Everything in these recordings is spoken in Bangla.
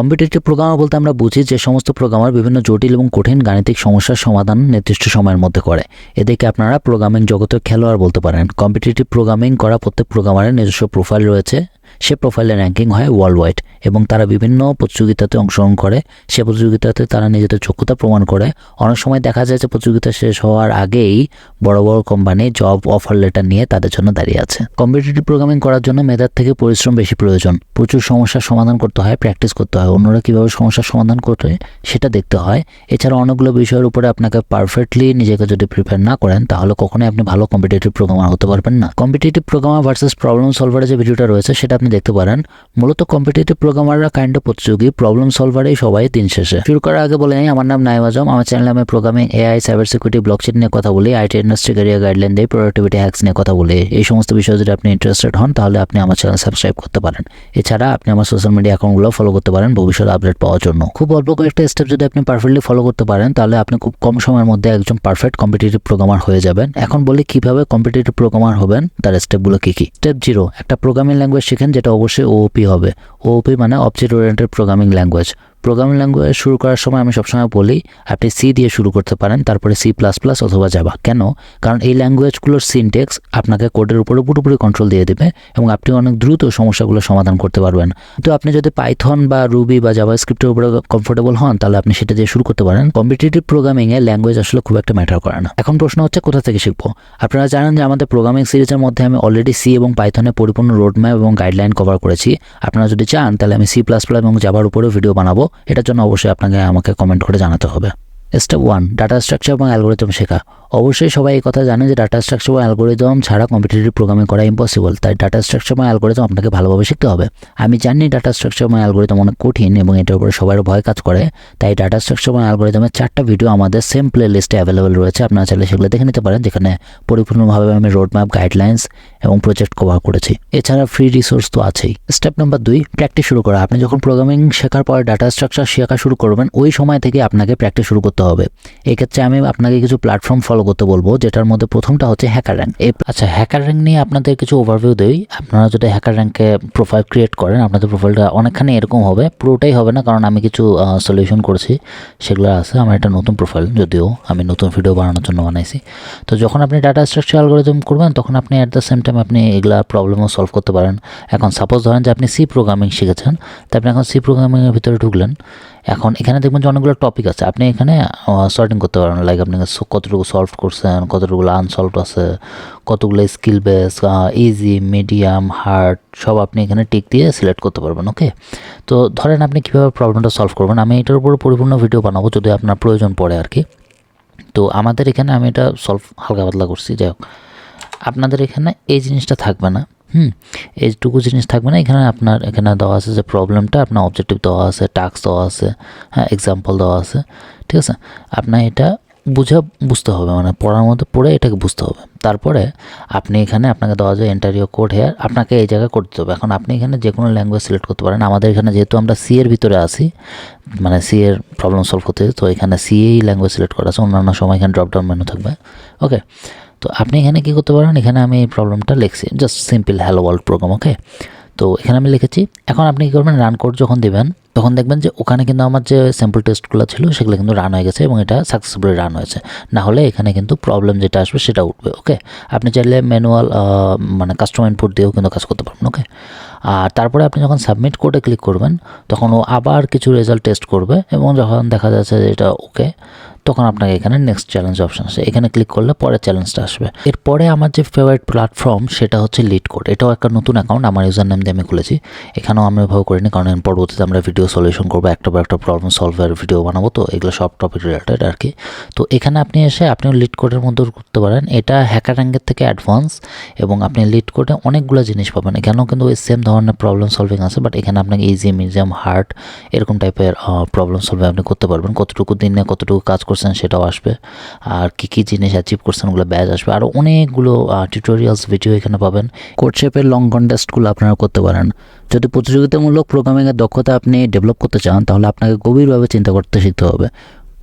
কম্পিটিটিভ প্রোগ্রামার বলতে আমরা বুঝি যে সমস্ত প্রোগ্রামার বিভিন্ন জটিল এবং কঠিন গাণিতিক সমস্যার সমাধান নির্দিষ্ট সময়ের মধ্যে করে। এদেরকে আপনারা প্রোগ্রামিং জগতের খেলোয়াড় বলতে পারেন। কম্পিটিটিভ প্রোগ্রামিং করা প্রত্যেক প্রোগ্রামারের নিজস্ব প্রোফাইল রয়েছে। সে প্রোফাইলের র্যাঙ্কিং হয় ওয়ার্ল্ড ওয়াইড এবং তারা বিভিন্ন প্রতিযোগিতাতে অংশগ্রহণ করে। সে প্রতিযোগিতাতে তারা নিজেদের যোগ্যতা প্রমাণ করে। অনেক সময় দেখা যায় যে প্রতিযোগিতা শেষ হওয়ার আগেই বড় বড় কোম্পানি জব অফার লেটার নিয়ে তাদের জন্য দাঁড়িয়ে আছে। কম্পিটিটিভ প্রোগ্রামিং করার জন্য মেধার থেকে পরিশ্রম বেশি প্রয়োজন। প্রচুর সমস্যার সমাধান করতে হয় প্র্যাকটিস করতে হয়। অন্যরা কীভাবে সমস্যার সমাধান করে সেটা দেখতে হয়। এছাড়া অনেকগুলো বিষয়ের উপরে আপনাকে পারফেক্টলি নিজেকে যদি প্রিপেয়ার না করেন, তাহলে কখনোই আপনি ভালো কম্পিটিটিভ প্রোগ্রামার হতে পারবেন না। কম্পিটিটিভ প্রোগ্রামার ভার্সেস প্রবলেম সলভারের যে ভিডিওটা রয়েছে, সেটা আপনি দেখতে পারেন। মূলত কম্পিটিটিভ প্রোগ্রামাররা কাইন্ড অফ প্রতিযোগী প্রবলেম সলভারেই সবাই দিন শেষে। শুরু করার আগে বলে নেই, আমার নাম নাইম আজম। আমার চ্যানেলে আমি programming AI cyber security blockchain নিয়ে কথা বলি। আইটি ইন্ডাস্ট্রি ক্যারিয়ার গাইডলাইন দিয়ে প্রোডাক্টিভিটি হ্যাক্স নিয়ে কথা বলি। এই সমস্ত বিষয়ে যদি আপনি ইন্টারেস্টেড হন, তাহলে আপনি আমার চ্যানেল সাবস্ক্রাইব করতে পারেন। এছাড়া আপনি আমার সোশ্যাল মিডিয়া অ্যাকাউন্টগুলো ফলো করতে পারেন। ভবিষ্যতে আপডেট পাওয়ার জন্য। খুব অল্প কয়েকটা স্টেপ যদি আপনি পারফেক্টলি ফলো করতে পারেন, তাহলে আপনি খুব কম সময়ের মধ্যে একজন পারফেক্ট কম্পিটিটিভ প্রোগ্রামার হয়ে যাবেন। এখন বলি কীভাবে কম্পিটিটিভ প্রোগ্রামার হবেন, তার স্টেপগুলো কী কী? স্টেপ জিরো একটা প্রোগ্রামিং ল্যাঙ্গুয়েজ শিখেন, যেটা অবশ্যই ওপি হবে। ওপি মানে object oriented programming language programming language শুরু করার সময় আমি সবসময় বলি, আপনি সি দিয়ে শুরু করতে পারেন, তারপরে সি প্লাস প্লাস অথবা যাবা কেন? কারণ এই ল্যাঙ্গুয়েজগুলোর সিনটেক্স আপনাকে কোডের উপরে পুরোপুরি কন্ট্রোল দিয়ে দেবে এবং আপনি অনেক দ্রুত সমস্যাগুলো সমাধান করতে পারবেন। তো আপনি যদি পাইথন বা রুবি বা জাভা স্ক্রিপ্টের উপরে কমফোর্টেবল হন, তাহলে আপনি সেটা দিয়ে শুরু করতে পারেন। কম্পিটিটিভ প্রোগ্রামিংয়ে ল্যাঙ্গুয়েজ আসলে খুব একটা ম্যাটার করে না। এখন প্রশ্ন হচ্ছে, কোথা থেকে শিখব? আপনারা জানেন যে আমাদের প্রোগ্রামিং সিরিজের মধ্যে আমি অলরেডি সি এবং পাইথনের পরিপূর্ণ রোডম্যাপ এবং গাইডলাইন কভার করেছি। আপনারা যদি চান, তাহলে আমি সি প্লাস প্লাস এবং জাভার উপরেও ভিডিও বানাবো। এটার জন্য অবশ্যই আপনাকে আমাকে কমেন্ট করে জানাতে হবে। স্টেপ ওয়ান ডাটা স্ট্রাকচার এবং অ্যালগোরিদম শেখা। অবশ্যই সবাই এই কথা জানে যে ডাটা স্ট্রাকচার এবং অ্যালগোরিদম ছাড়া কম্পিটিটিভ প্রোগ্রামিং করা ইম্পসিবল তাই ডাটা স্ট্রাকচার এবং অ্যালগোরিদম আপনাকে ভালোভাবে শিখতে হবে। আমি জানি ডাটা স্ট্রাকচার এবং অ্যালগোরিদম অনেক কঠিন এবং এটার উপরে সবার ভয় কাজ করে, তাই ডাটা স্ট্রাকচার এবং অ্যালগোরিদমের চারটা ভিডিও আমাদের সেম প্লে লিস্টে অ্যাভেলেবল রয়েছে, আপনারা চাইলে সেগুলো দেখে নিতে পারেন, যেখানে পরিপূর্ণভাবে আমি রোডম্যাপ গাইডলাইন্স এবং প্রজেক্ট কভার করেছি। এছাড়া ফ্রি রিসোর্স তো আছেই। স্টেপ নাম্বার দুই প্র্যাকটিস শুরু করা। আপনি যখন প্রোগ্রামিং শেখার পর ডাটা স্ট্রাকচার শেখা শুরু করবেন, ওই সময় থেকে আপনাকে প্র্যাকটিস শুরু করতে হবে। এক্ষেত্রে আমি আপনাকে কিছু প্ল্যাটফর্ম ফলো করতে বলব, যেটার মধ্যে প্রথমটা হচ্ছে হ্যাকার র্যাঙ্ক এই আচ্ছা হ্যাকার র্যাঙ্ক নিয়ে আপনাদের কিছু ওভারভিউ দিই। আপনারা যদি হ্যাকার র্যাঙ্কে প্রোফাইল ক্রিয়েট করেন, আপনাদের প্রোফাইলটা অনেকখানি এরকম হবে। পুরোটাই হবে না, কারণ আমি কিছু সলিউশন করেছি। সেগুলো আছে, আমার একটা নতুন প্রোফাইল যদিও আমি নতুন ভিডিও বানানোর জন্য বানাইছি। তো যখন আপনি ডাটা স্ট্রাকচার অ্যালগোরিদম করবেন, তখন আপনি অ্যাট দ্য সেম টাইম আপনি এগুলা প্রবলেমও সলভ করতে পারেন। এখন সাপোজ ধরেন যে আপনি সি প্রোগ্রামিং শিখেছেন, তো আপনি এখন সি প্রোগ্রামিংয়ের ভিতরে ঢুকলেন। এখন এখানে দেখবেন যে অনেকগুলো টপিক আছে। আপনি এখানে সর্টিং করতে পারেন। লাইক আপনি কতটুকু সলভ করছেন কতটুকু আনসলভ আছে, কতগুলো skill base easy medium hard সব আপনি এখানে টিক দিয়ে সিলেক্ট করতে পারবেন ওকে তো ধরেন আপনি কীভাবে প্রবলেমটা সলভ করবেন? আমি এটার উপর পরিপূর্ণ ভিডিও বানাবো যদি আপনার প্রয়োজন পড়ে আর কি। তো আমাদের এখানে আমি এটা সলভ হালকা পাতলা করছি, যাই হোক। আপনাদের এখানে এই জিনিসটা থাকবে না। হুম, এইটুকু জিনিস থাকবে না। এখানে আপনার, এখানে দেওয়া আছে যে প্রবলেমটা আপনার অবজেক্টিভ দেওয়া আছে টাস্ক দেওয়া আছে হ্যাঁ এক্সাম্পল দেওয়া আছে, ঠিক আছে? আপনার এটা বুঝে বুঝতে হবে মানে পড়ার মধ্যে পড়ে এটাকে বুঝতে হবে। তারপরে আপনি এখানে আপনাকে দেওয়া যায় এন্টারিও কোড হেয়ার আপনাকে এই জায়গায় করতে হবে। এখন আপনি এখানে যে কোনো ল্যাঙ্গুয়েজ সিলেক্ট করতে পারেন। আমাদের এখানে যেহেতু আমরা সি এর ভিতরে আছি মানে সি এর প্রবলেম সলভ করতে, তো এখানে সি এই ল্যাঙ্গুয়েজ সিলেক্ট করা আছে। অন্যান্য সময় এখানে ড্রপডাউন মেনু থাকবে। ওকে তো আপনি এখানে কী করতে পারেন? এখানে আমি এই প্রবলেমটা লিখছি। Just simple hello world program okay তো এখানে আমি লিখেছি, এখন আপনি কী করবেন? রান কোড যখন দেবেন, তখন দেখবেন যে ওখানে কিন্তু আমার যে স্যাম্পল টেস্টগুলো ছিল, সেগুলো কিন্তু রান হয়ে গেছে এবং এটা সাকসেসফুলি রান হয়েছে। না হলে এখানে কিন্তু প্রবলেম যেটা আসবে, সেটা উঠবে ওকে আপনি চাইলে ম্যানুয়াল মানে কাস্টমার ইনপুট দিয়েও কিন্তু কাজ করতে পারবেন ওকে আর তারপরে আপনি যখন সাবমিট কোডে ক্লিক করবেন, তখন ও আবার কিছু রেজাল্ট টেস্ট করবে এবং যখন দেখা যাচ্ছে যে এটা ওকে তখন আপনাকে এখানে নেক্সট চ্যালেঞ্জ অপশন আছে এখানে ক্লিক করলে পরে চ্যালেঞ্জটা আসবে। এরপরে আমার যে ফেভারিট প্ল্যাটফর্ম সেটা হচ্ছে লিড কোড এটাও একটা নতুন অ্যাকাউন্ট আমার ইউজার নেম দিয়ে আমি খুলেছি। এখানেও আমি ওইভাবে করিনি, কারণ পরবর্তীতে আমরা ভিডিও সলিউশন করব, একটা বা একটা প্রবলেম সলভের ভিডিও বানাবো, তো এগুলো সব টপিক রিলেটেড আর কি। তো এখানে আপনি এসে আপনিও লিড কোডের মধ্যে করতে পারেন। এটা হ্যাকার র্যাঙ্কের থেকে অ্যাডভান্স এবং আপনি লিড কোডে অনেকগুলো জিনিস পাবেন। এখানেও কিন্তু ওই সেম ধরনের প্রবলেম সলভিং আছে বাট এখানে আপনাকে ইজি মিউজিয়াম হার্ট এরকম টাইপের প্রবলেম সলভিং আপনি করতে পারবেন। কতটুকু দিনে কতটুকু কাজ করছেন সেটাও আসবে। আর কী কী জিনিস অ্যাচিভ করছেন ওগুলো ব্যাচ আসবে। আর অনেকগুলো টিউটোরিয়ালস ভিডিও এখানে পাবেন। কোড শেপের লং কন্টেস্টগুলো আপনারা করতে পারেন। যদি প্রতিযোগিতামূলক প্রোগ্রামিংয়ের দক্ষতা আপনি ডেভেলপ করতে চান, তাহলে আপনাকে গভীরভাবে চিন্তা করতে শিখতে হবে।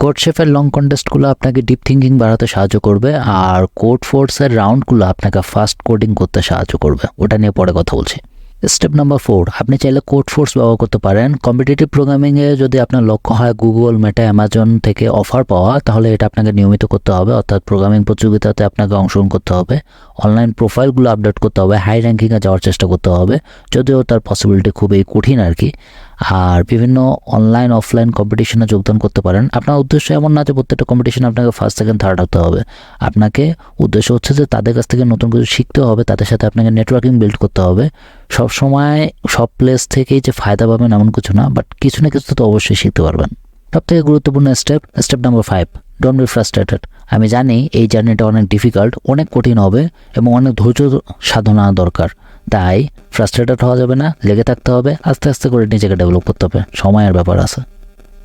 কোড শেফের লং কন্টেস্টগুলো আপনাকে ডিপ থিঙ্কিং বাড়াতে সাহায্য করবে, আর কোড ফোর্সের রাউন্ডগুলো আপনাকে ফাস্ট কোডিং করতে সাহায্য করবে। ওটা নিয়ে পরে কথা বলছি। স্টেপ নাম্বার ফোর আপনি চাইলে কোড ফোর্স ব্যবহার করতে পারেন। কম্পিটিটিভ প্রোগ্রামিংয়ে যদি আপনার লক্ষ্য হয় গুগল মেটা অ্যামাজন থেকে অফার পাওয়া, তাহলে এটা আপনাকে নিয়মিত করতে হবে। অর্থাৎ প্রোগ্রামিং প্রতিযোগিতাতে আপনাকে অংশগ্রহণ করতে হবে। অনলাইন প্রোফাইলগুলো আপডেট করতে হবে। হাই র্যাঙ্কিংয়ে যাওয়ার চেষ্টা করতে হবে। যদিও তার পসিবিলিটি খুবই কঠিন আর কি আর বিভিন্ন অনলাইন অফলাইন কম্পিটিশনে যোগদান করতে পারেন। আপনার উদ্দেশ্য এমন না যে প্রত্যেকটা কম্পিটিশনে আপনাকে ফার্স্ট সেকেন্ড থার্ড হতে হবে। আপনাকে উদ্দেশ্য হচ্ছে যে তাদের কাছ থেকে নতুন কিছু শিখতে হবে, তাদের সাথে আপনাকে নেটওয়ার্কিং বিল্ড করতে হবে। সব সময় সব প্লেস থেকেই যে ফায়দা পাবেন এমন কিছু না বাট কিছু না কিছু তো অবশ্যই শিখতে পারবেন। সব থেকে গুরুত্বপূর্ণ step step number five don't be frustrated আমি জানি এই জার্নিটা অনেক ডিফিকাল্ট অনেক কঠিন হবে এবং অনেক ধৈর্য সাধনা দরকার। তাই ফ্রাস্ট্রেটেড হওয়া যাবে না, লেগে থাকতে হবে, আস্তে আস্তে করে নিজেকে ডেভেলপ করতে হবে। সময়ের ব্যাপার আছে।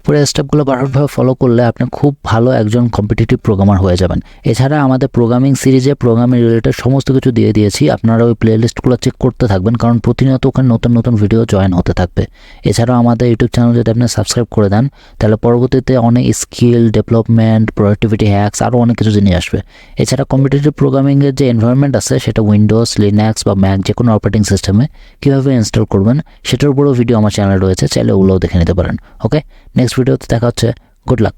পুরো স্টেপগুলো বারবারভাবে ফলো করলে আপনি খুব ভালো একজন কম্পিটিটিভ প্রোগ্রামার হয়ে যাবেন। এছাড়া আমাদের প্রোগ্রামিং সিরিজে প্রোগ্রামিং রিলেটেড সমস্ত কিছু দিয়ে দিয়েছি। আপনারা ওই প্লেলিস্টগুলো চেক করতে থাকবেন, কারণ প্রতিনিয়ত ওখানে নতুন নতুন ভিডিও জয়েন হতে থাকবে। এছাড়াও আমাদের ইউটিউব চ্যানেল যদি আপনি সাবস্ক্রাইব করে দেন, তাহলে পরবর্তীতে অনেক স্কিল ডেভেলপমেন্ট প্রোডাক্টিভিটি হ্যাক্স আরও অনেক কিছু জিনিস আসবে। এছাড়া কম্পিটিটিভ প্রোগ্রামিংয়ের যে এনভায়রনমেন্ট আছে, সেটা উইন্ডোজ লিনাক্স বা ম্যাক যে কোনো অপারেটিং সিস্টেমে কীভাবে ইনস্টল করবেন, সেটার উপরেও ভিডিও আমার চ্যানেলে রয়েছে, চাইলে ওগুলোও দেখে নিতে পারেন। ওকে নেক্সট ভিডিওতে দেখা হচ্ছে গুড লাক